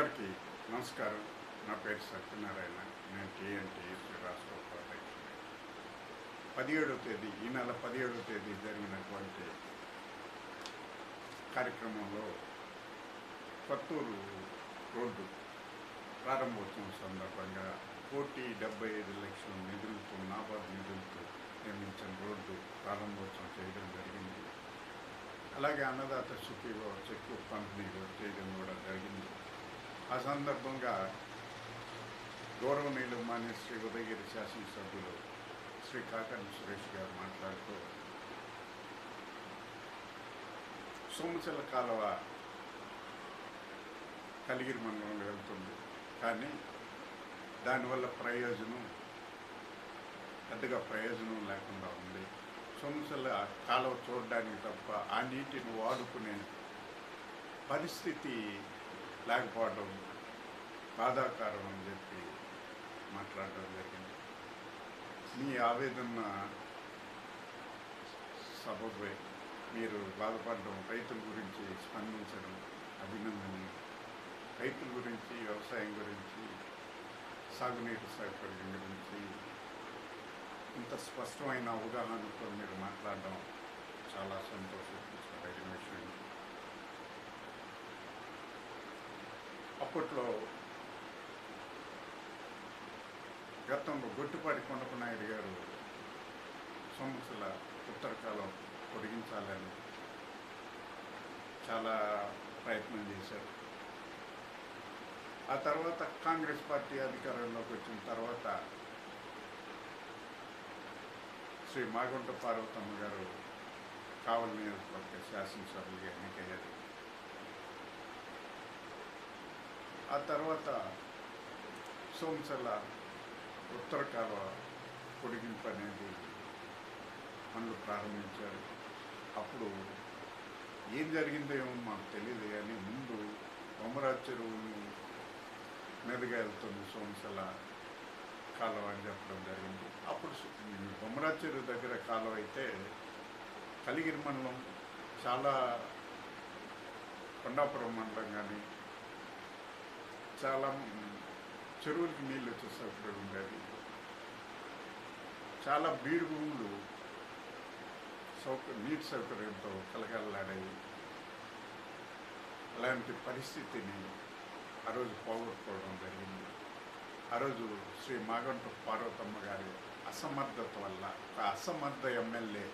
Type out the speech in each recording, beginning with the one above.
అందరికీ నమస్కారం. నా పేరు సత్యనారాయణ. నేను టీఎన్టీ రాష్ట్ర ఉపాధ్యక్షుడు పదిహేడవ తేదీ ఈ నెల పదిహేడవ తేదీ జరిగినటువంటి కార్యక్రమంలో కొత్తూరు రోడ్డు ప్రారంభోత్సవం సందర్భంగా కోటి డెబ్బై ఐదు లక్షల నిధులతో నాబార్డ్ నిధులతో నిర్మించిన రోడ్డు ప్రారంభోత్సవం చేయడం జరిగింది. అలాగే అన్నదాత సుఖీలో చెక్కు పంపిణీలో చేయడం కూడా జరిగింది. ఆ సందర్భంగా గౌరవనీయులు మాన్య శ్రీ ఉదయగిరి శాసనసభ్యులు శ్రీ కాకర్ని సురేష్ గారు మాట్లాడుతూ సోమచల కాలువ కలిగిరి మండలంలో వెళ్తుంది. కానీ దానివల్ల ప్రయోజనం పెద్దగా ప్రయోజనం లేకుండా ఉంది. సొంసల కాలువ చూడడానికి తప్ప ఆ నీటిని వాడుకునే పరిస్థితి లేకపోవడం బాధాకరం అని చెప్పి మాట్లాడడం జరిగింది. మీ ఆవేదన సబబే మీరు బాధపడడం రైతుల గురించి స్పందించడం అభినందనీయం. రైతుల గురించి వ్యవసాయం గురించి సాగునీటి సౌకర్యం గురించి ఇంత స్పష్టమైన అవగాహనతో మీరు మాట్లాడడం చాలా సంతోషించదగిన విషయం అప్పట్లో గతంలో గొట్టిపాటి కొండపనాయుడు గారు సంవత్సరాల ఉత్తరకాలం పొడిగించాలని చాలా ప్రయత్నం చేశారు. ఆ తర్వాత కాంగ్రెస్ పార్టీ అధికారంలోకి వచ్చిన తర్వాత శ్రీ మాగుంట పార్వతమ్మ గారు కావలి నియోజకవర్గ శాసనసభ్యులుగా ఎన్నికయ్యారు. ఆ తర్వాత సోమసల ఉత్తర కాలువ పొడిగింపు అనేది పనులు ప్రారంభించారు. అప్పుడు ఏం జరిగిందో ఏమో మాకు తెలియదు కానీ ముందు బొమ్మరాజ్ చెరువుని మీదుగా వెళ్తుంది సోమసల కాలువ అని చెప్పడం జరిగింది. అప్పుడు బొమ్మరాజ్ చెరువు దగ్గర కాలువ అయితే కలిగిరి మండలం చాలా కొండాపురం మండలం కానీ చాలా చెరువులకి నీళ్ళు వచ్చే సౌకర్యం ఉండేది. చాలా బీడు భూములు సౌక నీటి సౌకర్యంతో కలగలలాడేవి అలాంటి పరిస్థితిని ఆ రోజు పోగొట్టుకోవడం జరిగింది. ఆ రోజు శ్రీ మాగంట పార్వతమ్మ గారి అసమర్థత వల్ల ఒక అసమర్థ ఎమ్మెల్యే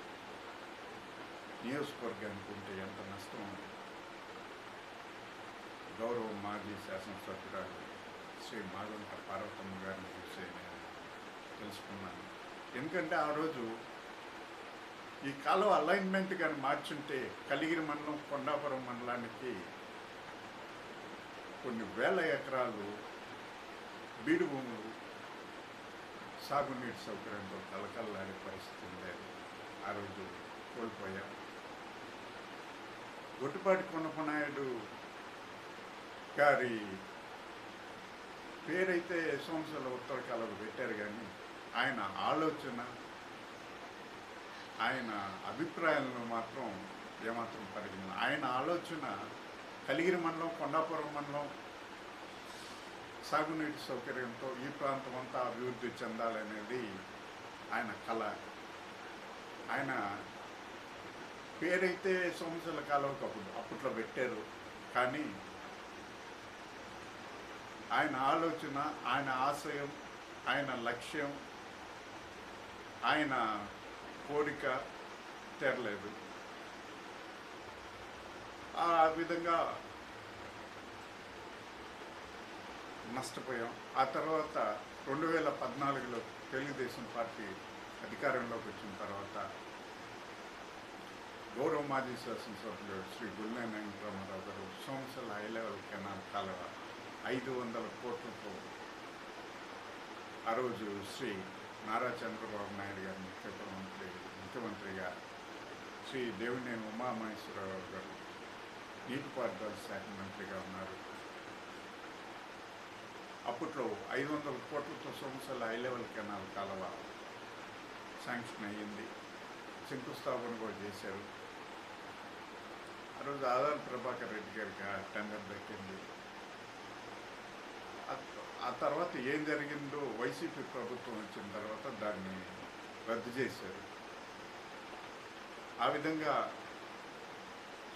నియోజకవర్గానికి ఉంటే ఎంత నష్టం ఉంది గౌరవ మాజీ శాసనసభ్యురాలు శ్రీ మాగంట పార్వతమ్మ గారిని చూసే నేను తెలుసుకున్నాను ఎందుకంటే ఆ రోజు ఈ కాలువ అలైన్మెంట్ కానీ మార్చుంటే కలిగిరి మండలం కొండాపురం మండలానికి కొన్ని వేల ఎకరాలు బీడు భూములు సాగునీటి సౌకర్యంతో కలకల్లాడే పరిస్థితి ఉండేది ఆ రోజు కోల్పోయాం గొట్టుపాటి కొండపనాయుడు గారి పేరైతే సంవత్సరాల ఉత్తర కాలంలో పెట్టారు కానీ ఆయన ఆలోచన ఆయన అభిప్రాయాలను మాత్రం ఏమాత్రం పరిగణ ఆయన ఆలోచన కలిగిరి మండలం కొండాపురం మండలం సాగునీటి సౌకర్యంతో ఈ ప్రాంతం అంతా అభివృద్ధి చెందాలనేది ఆయన కళ. ఆయన పేరైతే సంవత్సరాల కాలం అప్పుడు అప్పట్లో పెట్టారు కానీ ఆయన ఆలోచన ఆయన ఆశయం ఆయన లక్ష్యం ఆయన కోరిక తెరలేదు. ఆ విధంగా నష్టపోయాం. ఆ తర్వాత రెండు వేల పద్నాలుగులో తెలుగుదేశం పార్టీ అధికారంలోకి వచ్చిన తర్వాత గౌరవ మాజీ శాసనసభ్యులు శ్రీ గుల్లేన రామారావు గారు సోమసల హై లెవెల్ కెనాల్ కాలువ ఐదు వందల కోట్లతో ఆ రోజు శ్రీ నారా చంద్రబాబు నాయుడు గారు ముఖ్యమంత్రి ముఖ్యమంత్రిగా శ్రీ దేవినేని ఉమామహేశ్వరరావు గారు నీటిపారుదల శాఖ మంత్రిగా ఉన్నారు. అప్పట్లో ఐదు వందల కోట్లతో సంవత్సరాల హై లెవెల్ కెనాల్ కాలువ శాంక్షన్ అయ్యింది. శంకుస్థాపన కూడా చేశారు. ఆ రోజు ఆదాన్ ప్రభాకర్ రెడ్డి గారికి టెండర్ దక్కింది. ఆ తర్వాత ఏం జరిగిందో వైసీపీ ప్రభుత్వం వచ్చిన తర్వాత దాన్ని రద్దు చేశారు. ఆ విధంగా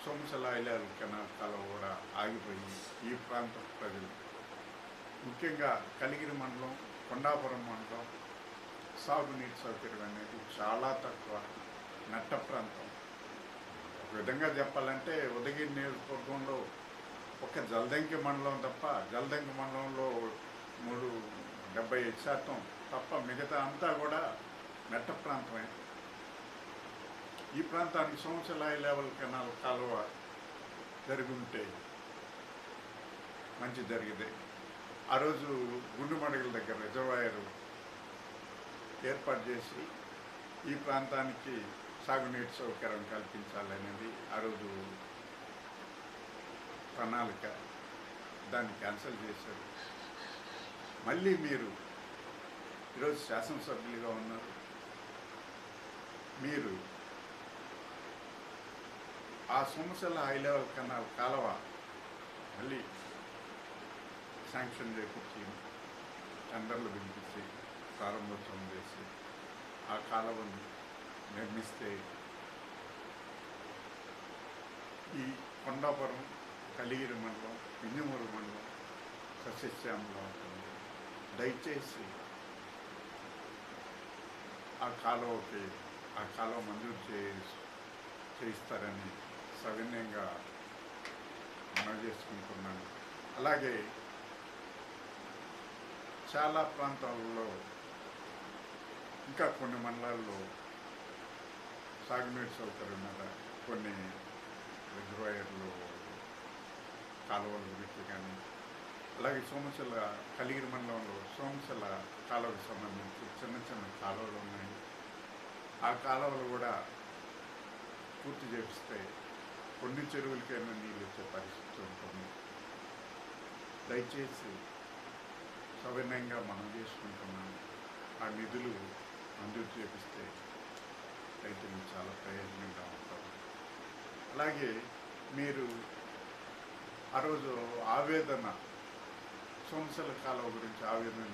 సోమశల ఐలాల్ కెనాల్ కూడా ఆగిపోయి ఈ ప్రాంత ప్రజలు ముఖ్యంగా కలిగిరి మండలం కొండాపురం మండలం సాగునీటి సౌకర్యం అనేది చాలా తక్కువ నట్ట ప్రాంతం. ఒక విధంగా చెప్పాలంటే ఉదగిరి నియోజకవర్గంలో ఒక జల్దంకి మండలం తప్ప జల్దంకి మండలంలో మూడు డెబ్బై ఐదు శాతం తప్ప మిగతా అంతా కూడా మెట్ట ప్రాంతమే. ఈ ప్రాంతానికి సంవత్సరాయి లెవెల్ కెనాల్ కాలువ జరుగుంటే మంచి జరిగింది ఆ రోజు గుండు మడగల దగ్గర రిజర్వాయర్ ఏర్పాటు చేసి ఈ ప్రాంతానికి సాగునీటి సౌకర్యం కల్పించాలనేది ఆ రోజు ప్రణాళిక. దాన్ని క్యాన్సిల్ చేశారు. మళ్ళీ మీరు ఈరోజు శాసనసభ్యులుగా ఉన్నారు. మీరు ఆ సమస్యల హై లెవెల్ కన్నా కాలవ మళ్ళీ శాంక్షన్ చేపించి టెండర్లు పిలిపించి ప్రారంభోత్సవం చేసి ఆ కాలువను నిర్మిస్తే ఈ కొండాపురం కలిగిరి మండలం పిన్నిమూరు మండలం సస్యశ్యామలో ఉంటుంది దయచేసి ఆ కాలువకి ఆ కాలువ మంజూరు చే చేయిస్తారని సవినయంగా మనవి చేసుకుంటున్నాను. అలాగే చాలా ప్రాంతాలలో ఇంకా కొన్ని మండలాల్లో సాగునీటి సౌకర్యం మీద కొన్ని రిజర్వాయర్లు కాలువలు గురించి కానీ. అలాగే సోమశిల కలిగిరి మండలంలో సోమశిల కాలువకు సంబంధించి చిన్న చిన్న కాలువలు ఉన్నాయి. ఆ కాలువలు కూడా పూర్తి చేపిస్తే కొన్ని చెరువులకైనా నీళ్ళు వచ్చే పరిస్థితి ఉంటుంది. దయచేసి సవినయంగా మనం చేసుకుంటున్నాం ఆ నిధులు మంజూరు చేపిస్తే రైతులు చాలా ప్రయోజనంగా ఉంటారు అలాగే మీరు ఆ రోజు ఆవేదన సంవత్సర కాలం గురించి ఆవేదన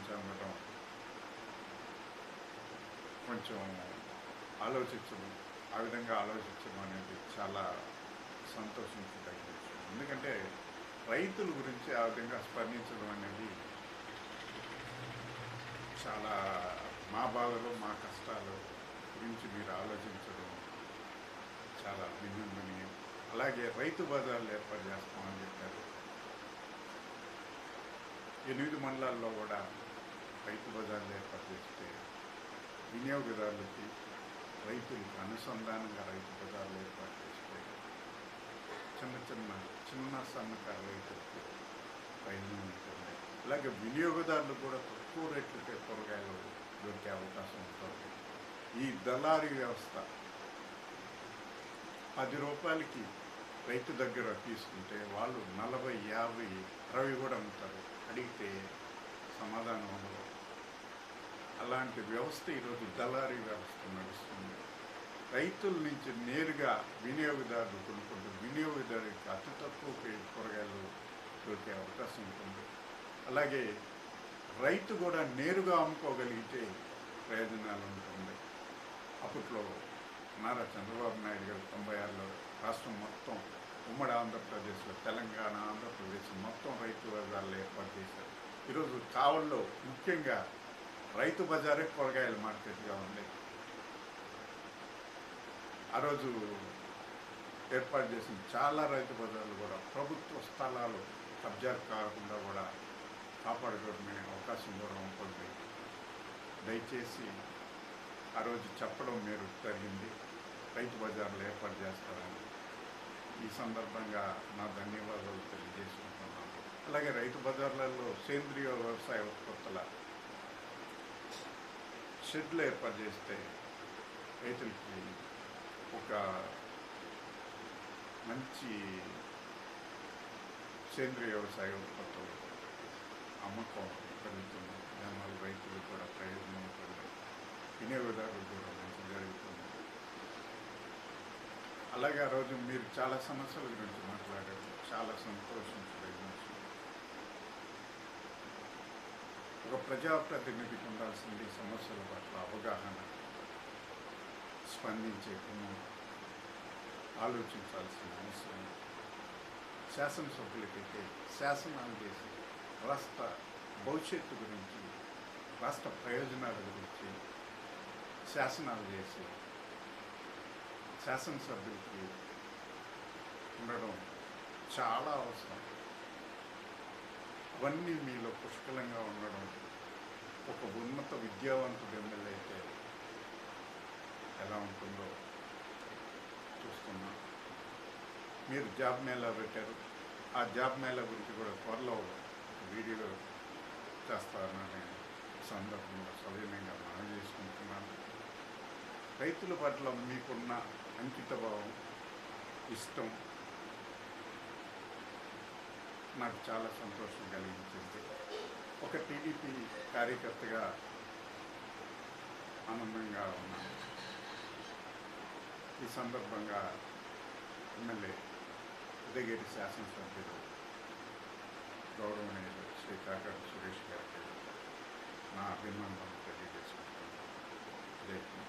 కొంచెం ఆలోచించడం ఆ విధంగా ఆలోచించడం అనేది చాలా సంతోషించదగిన విషయం ఎందుకంటే రైతుల గురించి ఆ విధంగా స్పందించడం అనేది చాలా మా బాధలు మా కష్టాలు గురించి మీరు ఆలోచించడం చాలా అభినందనీయం. అలాగే రైతు బజార్లు ఏర్పాటు చేస్తామని చెప్పారు. ఎనిమిది మండలాల్లో కూడా రైతు బజార్లు ఏర్పాటు చేస్తే వినియోగదారులకి రైతులకు అనుసంధానంగా రైతు బజార్లు ఏర్పాటు చేస్తే చిన్న చిన్న చిన్న సన్నకారు రైతులకు ప్రయోజనం ఉంటుంది అలాగే వినియోగదారులు కూడా తక్కువ రేట్లకే కూరగాయలు దొరికే అవకాశం ఉంటుంది. ఈ దళారీ వ్యవస్థ పది రూపాయలకి రైతు దగ్గర తీసుకుంటే వాళ్ళు నలభై యాభై అరవై కూడా అమ్ముతారు. అడిగితే సమాధానం ఉండదు. అలాంటి వ్యవస్థ ఈరోజు దళారీ వ్యవస్థ నడుస్తుంది. రైతుల నుంచి నేరుగా వినియోగదారులు కొనుక్కుంటూ వినియోగదారుకి అతి తక్కువ కూరగాయలు దొరికే అవకాశం ఉంటుంది. అలాగే రైతు కూడా నేరుగా అమ్ముకోగలిగితే ప్రయోజనాలు ఉంటుంది. అప్పట్లో నారా చంద్రబాబు నాయుడు గారు తొంభై ఆరు ఆంధ్రప్రదేశ్లో తెలంగాణ ఆంధ్రప్రదేశ్ మొత్తం రైతు బజార్లు ఏర్పాటు చేశారు. ఈరోజు కావల్లో ముఖ్యంగా రైతు బజారే కూరగాయల మార్కెట్గా ఉంది. ఆ రోజు ఏర్పాటు చేసిన చాలా రైతు బజార్లు కూడా ప్రభుత్వ స్థలాలు కబ్జా కాకుండా కూడా కాపాడుకునే అవకాశం కూడా ఉంటుంది. దయచేసి ఆ రోజు చెప్పడం మీరు జరిగింది. రైతు బజార్లు ఏర్పాటు చేస్తారని. ఈ సందర్భంగా నా ధన్యవాదాలు తెలియజేసుకుంటున్నాను. అలాగే రైతు బజార్లలో సేంద్రియ వ్యవసాయ ఉత్పత్తుల షెడ్లు ఏర్పాటు చేస్తే రైతులకి ఒక మంచి సేంద్రియ వ్యవసాయ ఉత్పత్తులు అమ్మకం పెరుగుతుంది. దానివల్ల రైతులకు కూడా ప్రయోజనం ఉంటుంది వినియోగదారులు కూడా మంచి జరుగుతుంది. అలాగే ఆ రోజు మీరు చాలా సమస్యల గురించి మాట్లాడారు. చాలా సంతోషం విషయం. ఒక ప్రజాప్రతినిధికి ఉండాల్సింది సమస్యల పట్ల అవగాహన స్పందించే గుణం ఆలోచించాల్సిన అవసరం. శాసనసభ్యులకైతే శాసనాలు చేసి రాష్ట్ర భవిష్యత్తు గురించి రాష్ట్ర ప్రయోజనాల గురించి శాసనాలు చేసి శాసనసభ్యులకి ఉండడం చాలా అవసరం. అవన్నీ మీలో పుష్కలంగా ఉండడం ఒక ఉన్నత విద్యావంతుడు ఎమ్మెల్యే అయితే ఎలా ఉంటుందో చూస్తున్నాం. మీరు జాబ్ మేళా పెట్టారు. ఆ జాబ్ మేళా గురించి కూడా త్వరలో వీడియో చేస్తారని సందర్భంలో సవినయంగా మనం చేసుకుంటున్నాను రైతుల పట్ల మీకున్న అంకిత భావం ఇష్టం నాకు చాలా సంతోషం కలిగించింది. ఒక టీడీపీ కార్యకర్తగా ఆనందంగా ఉన్నాను ఈ సందర్భంగా ఎమ్మెల్యే ఉదయగిరి శాసనసభ్యులు గౌరవనీయులు శ్రీ కాకర సురేష్ గారికి నా అభినందనలు తెలియజేసుకుంటున్నాను.